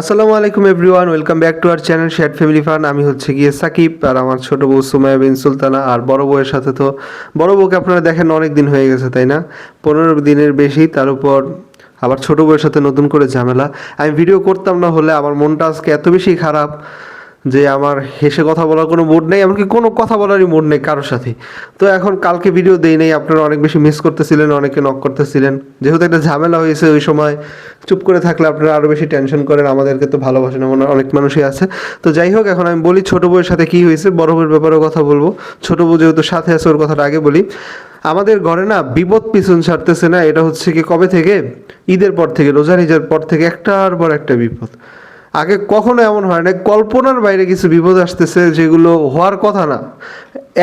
আসসালামু আলাইকুম everyone welcome back to our channel share family fun আমি হচ্ছে গিয়ে সাকিব আর আমার ছোট বউ সুমায়া বিন সুলতানা আর বড় বউয়ের সাথে তো বড় বউকে আপনারা দেখেন অনেক দিন হয়ে গেছে, তাই না? পনেরো দিনের বেশি, তার উপর আবার ছোট বউয়ের সাথে নতুন করে ঝামেলা। আমি ভিডিও করতাম না হলে আমার মনটা আজকে এত বেশি খারাপ যে আমার হেসে কথা বলার কোনো মুড নেই, এমনকি কোনো কথা বলারই মুড নেই কারোর সাথে। তো এখন কালকে ভিডিও দেই নেই, আপনারা অনেক বেশি মিস করতেছিলেন, অনেকে নক করতেছিলেন। যেহেতু একটা ঝামেলা হয়েছে ওই সময়, চুপ করে থাকলে আপনারা আরও বেশি টেনশন করেন, আমাদেরকে তো ভালোবাসেন এমন অনেক মানুষই আছে। তো যাই হোক, এখন আমি বলি ছোটো বউয়ের সাথে কী হয়েছে, বড় বউয়ের ব্যাপারেও কথা বলব। ছোটো বউ যেহেতু সাথে আছে, ওর কথাটা আগে বলি। আমাদের ঘরে না বিপদ পিছন ছাড়তেছে না, এটা হচ্ছে কি কবে থেকে? ঈদের পর থেকে, রোজার ঈদের পর থেকে, একটার পর একটা বিপদ। আগে কখনো এমন হয় না কল্পনার বাইরে কিছু বিপদ আসতেছে যেগুলো হওয়ার কথা না।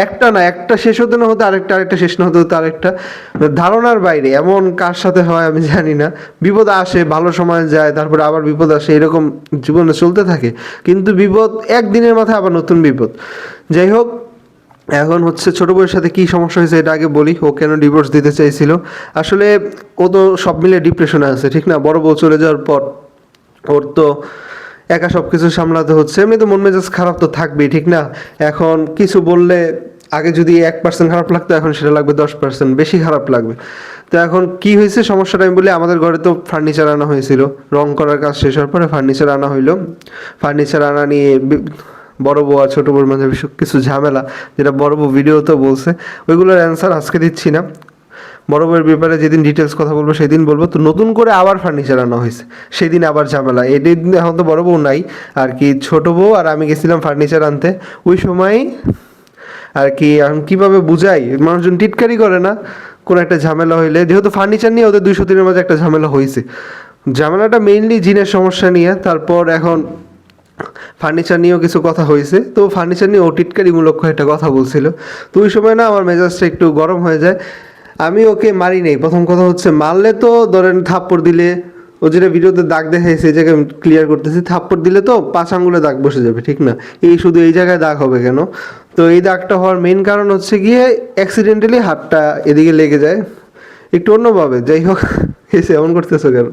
একটা না, একটা শেষ হতে না হতে আরেকটা আরেকটা শেষ না হতে হতে আরেকটা। ধারণার বাইরে, এমন কার সাথে হয় আমি জানি না। বিপদ আসে, ভালো সময় যায়, তারপরে আবার বিপদ আসে, এরকম জীবনে চলতে থাকে। কিন্তু বিপদ একদিনের মাথায় আবার নতুন বিপদ। যাই হোক, এখন হচ্ছে ছোট বউয়ের সাথে কি সমস্যা হয়েছে এটা আগে বলি। ও কেন ডিভোর্স দিতে চাইছিল? আসলে ও তো সব মিলে ডিপ্রেশনে আছে, ঠিক না? বড় বউ চলে যাওয়ার পর ওর তো একা সব কিছু সামলাতে হচ্ছে। এমনি তো মন মেজাজ খারাপ তো থাকবেই, ঠিক না? এখন কিছু বললে আগে যদি এক পার্সেন্ট খারাপ লাগতো, এখন সেটা লাগবে দশ পার্সেন্ট বেশি খারাপ লাগবে। তো এখন কি হয়েছে সমস্যাটা আমি বলি, আমাদের ঘরে তো ফার্নিচার আনা হয়েছিল। রং করার কাজ শেষ হওয়ার পরে ফার্নিচার আনা হইল। ফার্নিচার আনা নিয়ে বড় বউ আর ছোট বউর মাঝে কিছু ঝামেলা, যেটা বড় বউ ভিডিওতে বলছে। ওইগুলোর অ্যান্সার আজকে দিচ্ছি না। বড় বউয়ের ব্যাপারে যেদিন ডিটেলস কথা বলব, সেদিন বলব। তো নতুন করে আবার ফার্নিচার আনা হয়েছে। সেদিন আবার ঝামেলা। এদিন এখন তো বড় বউ নাই। আর কি ছোট বউ আর আমি গেছিলাম ফার্নিচার আনতে। ওই সময় আর কি এখন কীভাবে বুঝাই? মানুষজন টিটকারি করে না। কোনো একটা ঝামেলা হইলে। যেহেতু ফার্নিচার নিয়ে ওদের দুইশো দিনের মাঝে একটা ঝামেলা হয়েছে। ঝামেলাটা মেইনলি জিনের সমস্যা নিয়ে। তারপর এখন ফার্নিচার নিয়েও কিছু কথা হয়েছে। তো ফার্নিচার নিয়ে ও টিটকারিমূলক একটা কথা বলছিল। তো ওই সময় না আমার মেজাজটা একটু গরম হয়ে যায়। আমি ওকে মারি নেই। প্রথম কথা হচ্ছে, মারলে তো ধরেন থাপ্পড় দিলে, ও যেটা ভিডিওতে দাগ দেখাইছে এই জায়গায় ক্লিয়ার করতেছি। থাপ্পড় দিলে তো পাঁচ আঙ্গুলে দাগ বসে যাবে, ঠিক না? এই শুধু এই জায়গায় দাগ হবে কেন? তো এই দাগটা হওয়ার মেইন কারণ হচ্ছে গিয়ে অ্যাক্সিডেন্টালি হাতটা এদিকে লেগে যায়। একটু অন্যভাবে, যাই হোক, এসে এমন করতেছো কেন?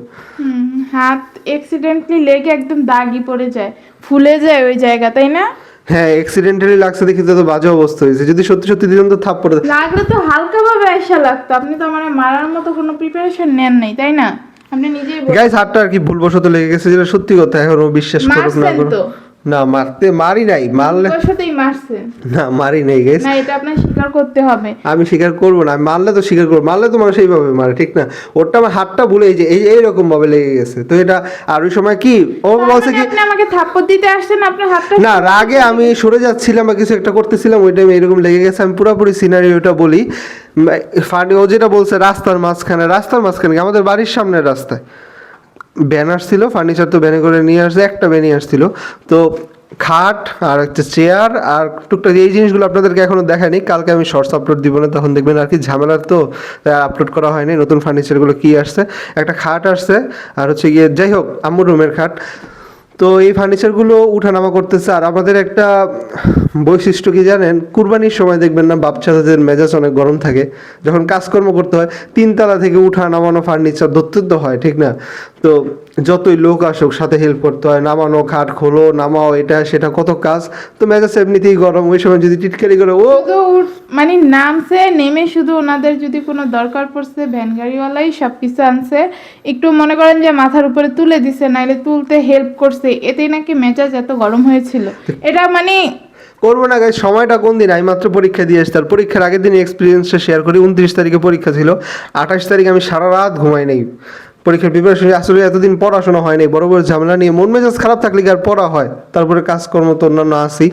হাত অ্যাক্সিডেন্টলি লেগে একদম দাগই পড়ে যায়। ফুলে যায় ওই জায়গা, তাই না? হ্যাঁ অ্যাক্সিডেন্টালি লাগছে দেখি তো বাজে অবস্থা হয়েছে। যদি সত্যি সত্যি দিলাম তো থাপ্পড় লাগলে তো হালকা ভাবে আয়সা লাগতো। আপনি তো আমার মারার মতো কোনো প্রিপারেশন নেন নাই তাই না? আপনি নিজেই গাইস হাতটা আর কি ভুলবশত লেগে গেছে যেটা সত্যি কথা এখন বিশ্বাস করুন না তো। না মারতে মারি নাই মারলে সাথেই মারছেন না মারি নাই গাইস না এটা আপনার স্বীকার করতে হবে। আমি স্বীকার করব না আমি মারলে তো স্বীকার করব মারলে তো মানুষ এইভাবে মারে ঠিক না? ওরটা আমার হাতটা ভুলে যে এই এইরকম ভাবে লেগে গেছে। তো এটা আর ওই সময় কি ও বলছে মানে কি আপনি আমাকে থাপ্পড় দিতে আসছেন আপনার হাতটা না রাগে আমি সরে যাচ্ছিলাম বা কিছু একটা করতেছিলাম ওই টাইমে এরকম লেগে গেছে আমি পুরোপুরি সিনারিওটা বলি। ফানি ও যেটা বলছে রাস্তার মাঝখানে রাস্তার মাঝখানে আমাদের বাড়ির সামনে রাস্তায়। ব্যানার ছিল ফার্নিচার তো ব্যানে করে নিয়ে আসছে, একটা ব্যানই আসছিল। তো খাট আর একটা চেয়ার আর টুকটাক এই জিনিসগুলো আপনাদেরকে এখনও দেখায়নি, কালকে আমি শর্টস আপলোড দিব না, তখন দেখবেন আর কি ঝামেলার তো আপলোড করা হয়নি, নতুন ফার্নিচারগুলো কী আসছে। একটা খাট আসছে, আর হচ্ছে গিয়ে, যাই হোক, আম্মুর রুমের খাট। তো এই ফার্নিচারগুলো উঠানামা করতেছে, আর আমাদের একটা বৈশিষ্ট্য কি জানেন? কুরবানির সময় দেখবেন না বাচ্চাদের মেজাজ অনেক গরম থাকে। যখন কাজকর্ম করতে হয়, তিনতলা থেকে উঠা নামানো ফার্নিচার তো হয়, ঠিক না? তো যতই লোক আসুক সাথে হেল্প করতে হয়। নামানো খাট খোলো নামাও এটা সেটা কত কাজ। তো মেজাজ এমনিতেই গরম। ওই সময় যদি টিটকারি করে ও! মানে নামছে নেমে শুধু ওনাদের যদি কোনো দরকার পড়ছে ভ্যান গাড়িওয়ালাই সব কিছু আনছে একটু মনে করেন যে মাথার উপরে তুলে দিছে নাইলে তুলতে হেল্প করছে এতেই নাকি মেজাজ এত গরম হয়েছিল। এটা মানে করব না গাই সময়টা কোন দিন? আমি মাত্র পরীক্ষা দিয়ে আসছি। তার পরীক্ষার আগের দিন এক্সপিরিয়েন্সটা শেয়ার করি। উনত্রিশ তারিখে পরীক্ষা ছিল। আঠাশ তারিখে আমি সারা রাত ঘুমাই নাই। পরীক্ষার প্রিপারেশন আসলে এতদিন পড়াশোনা হয় নাই, বড় বড় ঝামেলা নিয়ে মন মেজাজ খারাপ থাকলে আর পড়া হয়? তারপরে কাজকর্ম তো অন্যান্য আসি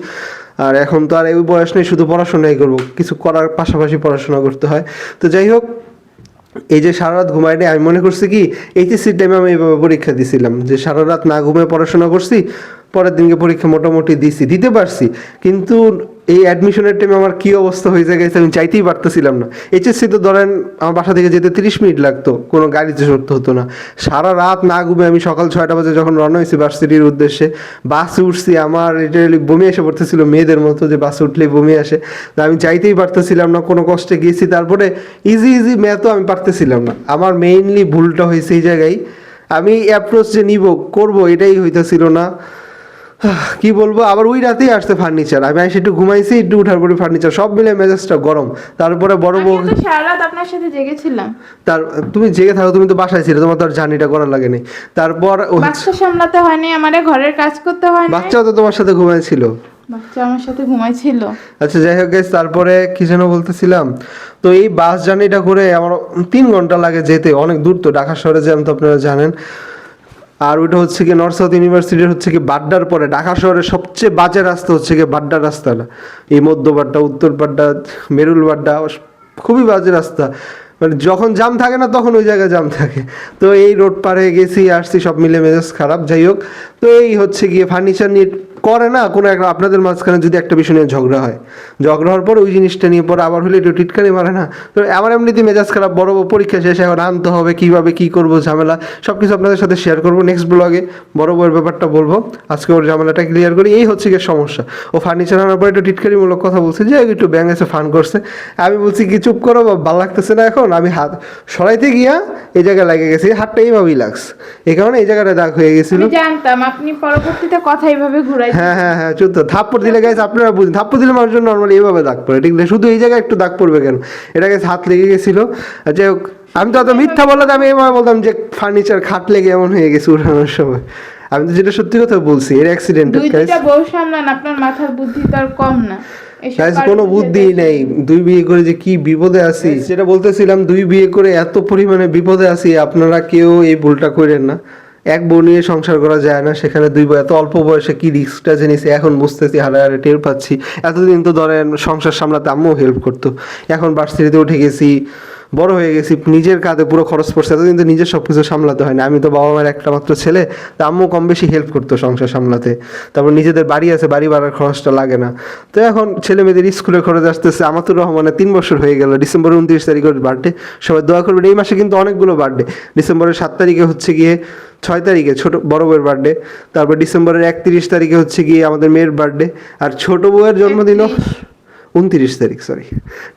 আর এখন তো আর এই বয়স নেই শুধু পড়াশোনাই করব, কিছু করার পাশাপাশি পড়াশোনা করতে হয়। তো যাই হোক, এই যে সারা রাত ঘুমাই আমি মনে করছি কি এইচএসসি টাইমে আমি এইভাবে পরীক্ষা দিছিলাম, যে সারা রাত না ঘুমিয়ে পড়াশোনা করছি, পরের দিনকে পরীক্ষা মোটামুটি দিছি, দিতে পারছি। কিন্তু এই অ্যাডমিশনের টাইমে আমার কি অবস্থা হয়ে যায় গেছে আমি চাইতেই পারতেছিলাম না। এইচএসসি তো ধরেন আমার বাসা থেকে যেতে তিরিশ মিনিট লাগতো, কোনো গাড়িতে চড়তে হতো না। সারা রাত না ঘুমিয়ে আমি সকাল ছয়টা বাজে যখন রওনা হয়েছি ভার্সিটির উদ্দেশ্যে বাসে উঠছি, আমার এটা বমি এসে পড়তেছিল মেয়েদের মতো যে বাসে উঠলেই বমি আসে। আমি চাইতেই পারতেছিলাম না, কোনো কষ্টে গিয়েছি তারপরে ইজি ইজি ম্যাথও আমি পারতেছিলাম না। আমার মেইনলি ভুলটা হয়েছে এই জায়গায়। আমি অ্যাপ্রোচ যে নিব, করব, এটাই হইতেছিল না। কি বলব? আবার ওই রাতেই আসতে ফার্নিচার আমি এসে একটু ঘুমাইছি একটু উঠার পরে ফার্নিচার সব মিলে মেজাজটা গরম। তারপরে বড় বউ সারা রাত আপনার সাথে জেগেছিলাম। তার তুমি জেগে থাকো তুমি তো বাসায় ছিলে তোমার তো আর জার্নিটা করার লাগেনি তারপর বাচ্চা সামলাতে হয়নি আমারে ঘরের কাজ করতে হয়নি। বাচ্চাও তো তোমার সাথে ঘুমাইছিল। বাচ্চা আমার সাথে ঘুমাইছিল। আচ্ছা যাই হোক তারপরে কি যেন বলতেছিলাম। তো এই বাস জার্নিটা করে আমার তিন ঘণ্টা লাগে যেতে অনেক দূর তো ঢাকা শহরে যেমন তো আপনারা জানেন। আর ওইটা হচ্ছে কি নর্থ সাউথ ইউনিভার্সিটির হচ্ছে কি বাড্ডার পরে ঢাকা শহরের সবচেয়ে বাজে রাস্তা হচ্ছে কি বাড্ডার রাস্তাটা। এই মধ্য বাড্ডা, উত্তর বাড্ডা, মেরুল বাড্ডা, খুবই বাজে রাস্তা। মানে যখন জাম থাকে না তখন ওই জায়গায় জাম থাকে। তো এই রোড পারে গেছি, আসছি, সব মিলে মেজাজ খারাপ। যাই হোক, তো এই হচ্ছে গিয়ে ফার্নিচার নিয়ে করে না, কোনো একটা আপনাদের মাঝখানে যদি একটা বিষয় নিয়ে ঝগড়া হয়। ঝগড়া হওয়ার পর ওই জিনিসটা নিয়ে পরে আবার হলে একটু টিটকারি মারে না। তো আমার এমনিতে মেজাজ খারাপ, বড় বড় পরীক্ষা শেষে এখন আনতে হবে, কীভাবে কি করব, ঝামেলা সব কিছু আপনাদের সাথে শেয়ার করব নেক্সট ব্লগে বড় বড় ব্যাপারটা বলব, আজকে ওর ঝামেলাটা ক্লিয়ার করি, এই হচ্ছে গিয়ে সমস্যা। ও ফার্নিচার আনার পর একটু টিটকারিমূলক কথা বলছে যে একটু ব্যাং এসে ফান করছে। আমি বলছি, কি চুপ করো, বা ভালো লাগতেছে না এখন? আমি হাত সরাইতে গিয়া এই জায়গায় লাগে গেছি, হাতটা এইভাবেই লাগছে। এই কারণে এই জায়গাটা দাগ হয়ে গেছিল। জানতাম, আপনি পরবর্তীতে কথা এইভাবে ঘুরাই হ্যাঁ হ্যাঁ হ্যাঁ থাপ্পড় দিলে আপনারা বুঝুন থাপ্পড় দিলে মানুষজন নর্মালি এইভাবে দাগ পড়ে ঠিক না? শুধু এই জায়গায় একটু দাগ পড়বে কেন? এটা গেছে হাত লেগে গেছিল। যাই হোক আমি তো অত মিথ্যা বললাম আমি বলতাম যে ফার্নিচার খাট লেগে এমন হয়ে গেছে উঠানোর সময়। আমি তো যেটা সত্যি কথা বলছি এর অ্যাক্সিডেন্টের দুই গাইস দুইটা বউ সামলান আপনার মাথার বুদ্ধি তো আর কম না। গাইস কোনো বুদ্ধি বুদ্ধি নেই। দুই বিয়ে করে যে কি বিপদে আছি? যেটা বলতেছিলাম দুই বিয়ে করে এত পরিমাণে বিপদে আছি আপনারা কেউ এই ভুলটা করেন না। এক বউ নিয়ে সংসার করা যায় না, সেখানে দুই এত অল্প বয়সে কি রিস্কটা জেনেছি এখন বুঝতেছি, হারে হারে টের পাচ্ছি। এতদিন তো ধরেন সংসার সামলাতে আম্মু হেল্প করতো। এখন বার্ষিকতে উঠে গেছি বড় হয়ে গেছি, নিজের কাঁধে পুরো খরচ পড়ছে, এতদিন তো নিজের সব কিছু সামলাতে হয় না আমি তো বাবা মায়ের একটা মাত্র ছেলে, তা আম্মু কম বেশি হেল্প করতো সংসার সামলাতে। তারপর নিজেদের বাড়ি আছে, বাড়ি বাড়ার খরচটা লাগে না। তো এখন ছেলে মেয়েদের স্কুলের খরচ আসতেছে, আমাতুর রহমানের তিন বছর হয়ে গেল ডিসেম্বরের উনত্রিশ তারিখের বার্থডে সবাই দোয়া করবেন, এই মাসে কিন্তু অনেকগুলো বার্থডে ডিসেম্বরের সাত তারিখে হচ্ছে গিয়ে ছয় তারিখে ছোট, বড় বউয়ের বার্থডে তারপর ডিসেম্বরের একত্রিশ তারিখে হচ্ছে গিয়ে আমাদের মেয়ের বার্থডে আর ছোট বউয়ের জন্মদিনও উনত্রিশ তারিখ সরি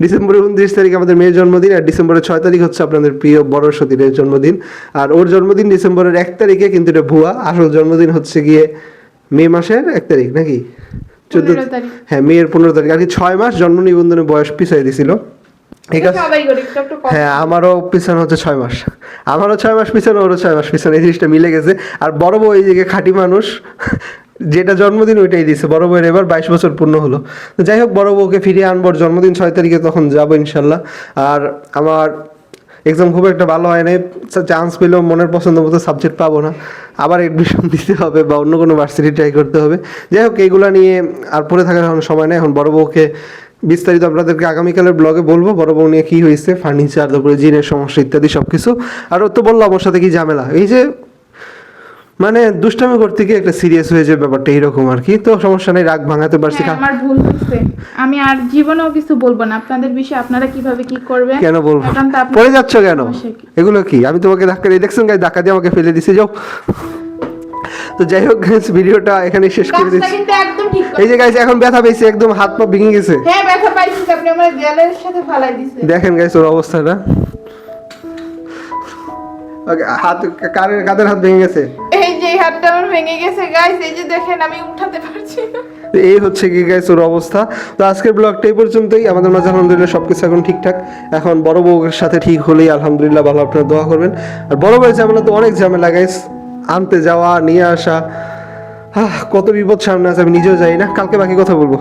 ডিসেম্বরের উনত্রিশ তারিখ আমাদের মেয়ের জন্মদিন আর ডিসেম্বরের ছয় তারিখ হচ্ছে আপনাদের প্রিয় বড় সতীনের জন্মদিন। আর ওর জন্মদিন ডিসেম্বরের এক তারিখে কিন্তু এটা ভুয়া। আসল জন্মদিন হচ্ছে গিয়ে মে মাসের এক তারিখ নাকি? চোদ্দ তারিখ। হ্যাঁ মেয়ের পনেরো তারিখ। আর কি ছয় মাস জন্ম নিবন্ধনের বয়স পিছাই দিছিল। ঠিক আছে। হ্যাঁ আমারও পিছনে হচ্ছে ছয় মাস। আমারও ছয় মাস পিছনে ওরও ছয় মাস পিছনে এই জিনিসটা মিলে গেছে। আর বড় বউ এই দিকে খাঁটি মানুষ যেটা জন্মদিন ওইটাই দিছে, বড় বউয়ের এবার বাইশ বছর পূর্ণ হলো। যাই হোক, বড় বউকে ফিরিয়ে আনব, জন্মদিন ছয় তারিখে তখন যাব ইনশাল্লাহ। আর আমার এক্সাম খুব একটা ভালো হয় নাই চান্স পেলেও মনের পছন্দ মতো সাবজেক্ট পাবো না। আবার এডমিশন দিতে হবে বা অন্য কোনো ভার্সিটি ট্রাই করতে হবে। যাই হোক, এইগুলো নিয়ে আর পড়ে থাকার এখন সময় নেই। এখন বড় বউকে বিস্তারিত আপনাদেরকে আগামীকালের ব্লগে বলব, বড় বউ নিয়ে কী হয়েছে ফার্নিচার তারপরে জিনের সমস্যা ইত্যাদি সব কিছু আর তো বলল আমার সাথে কি ঝামেলা? এই যে মানে দুষ্টামি করতে গিয়ে একটা সিরিয়াস হয়ে যায় ব্যাপারটা এইরকম আর কি। তো সমস্যা নেই রাগ ভাঙাতে পারছি। হ্যাঁ, আমার ভুল হচ্ছে। আমি আর জীবনেও কিছু বলব না। আপনাদের বিষয়ে আপনারা কীভাবে কি করবেন? কেন বলব? পড়ে যাচ্ছ কেন? এগুলো কি? আমি তোমাকে ধাক্কা দিয়ে দেখছেন গাছ ধাক্কা দিয়ে আমাকে ফেলে দিছি। যাও। তো যাই হোক guys, ভিডিওটা এখানে শেষ করে দিচ্ছি। কিন্তু একদম ঠিক এই যে গাইস এখন ব্যথা পেয়েছে একদম হাত পা ভেঙে গেছে। হ্যাঁ ব্যথা পাইছি আপনি আমার দেয়ালের সাথে ফালাই দিছেন দেখেন গাইস ওর অবস্থাটা। Okay, হাত কারের কাদের হাত ভেঙে গেছে? এই হাতটা আমার ভেঙে গেছে গাইস এই যে দেখেন, আমি উঠাতে পারছি না। এই হচ্ছে কি গাইস ওর অবস্থা। তো আজকের ব্লগটা এই পর্যন্তই। আমাদের মাঝে আলহামদুলিল্লাহ সব কিছু এখন ঠিকঠাক। এখন বড় বউয়ের সাথে ঠিক হলেই আলহামদুলিল্লাহ ভালো, আপনারা দোয়া করবেন। আর বড় ভাই ঝামেলা তো অনেক ঝামেলা গাইস আনতে যাওয়া, নিয়ে আসা। কত বিপদ সামনে আছে আমি নিজেও যাই না। কালকে বাকি কথা বলব।